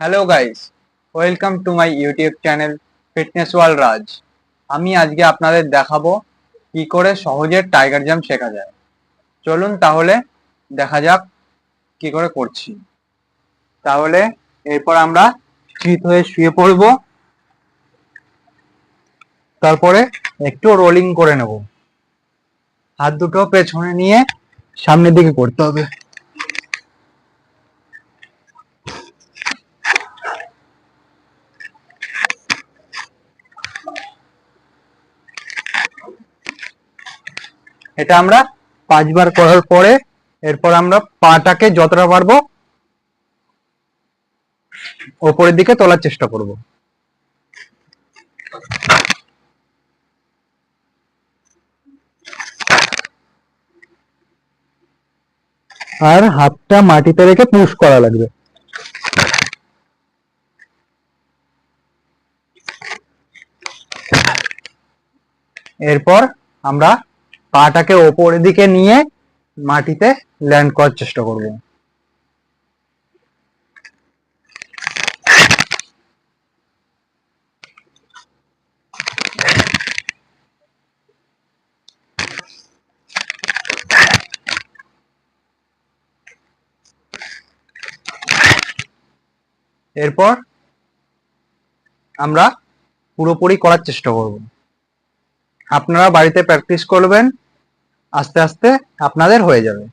Hello guys welcome to my YouTube channel fitness world Raj আমি আজকে আপনাদের দেখাবো কি করে সহজে টাইগার জাম্প শেখা যায়। চলুন তাহলে দেখা যাক কি করে করছি। তাহলে এরপর আমরা চিত হয়ে শুয়ে পড়ব। তারপরে একটু রোলিং করে নেব। হাত দুটো পেছনে নিয়ে সামনের দিকে করতে হবে। এটা আমরা পাঁচবার করার পরে এরপর আমরা পাটাকে যতটা পারব ওপরের দিকে তোলার চেষ্টা করব। আর হাতটা মাটিতে রেখে পুশ করা লাগবে। এরপর আমরা পাটাকে ওপরের দিকে নিয়ে মাটিতে ল্যান্ড করার চেষ্টা করব। এরপর আমরা পুরোপুরি করার চেষ্টা করব। আপনারা বাড়িতে প্র্যাকটিস করবেন। আস্তে আস্তে আপনাদের হয়ে যাবে।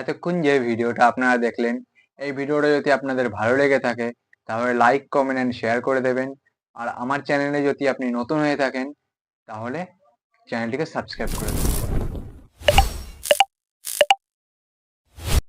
এতক্ষণ যে ভিডিওটা আপনারা দেখলেন, এই ভিডিওটা যদি আপনাদের ভালো লেগে থাকে, তাহলে লাইক কমেন্ট অ্যান্ড শেয়ার করে দেবেন। আর আমার চ্যানেলে যদি আপনি নতুন হয়ে থাকেন, তাহলে চ্যানেলটিকে সাবস্ক্রাইব করে দেবেন।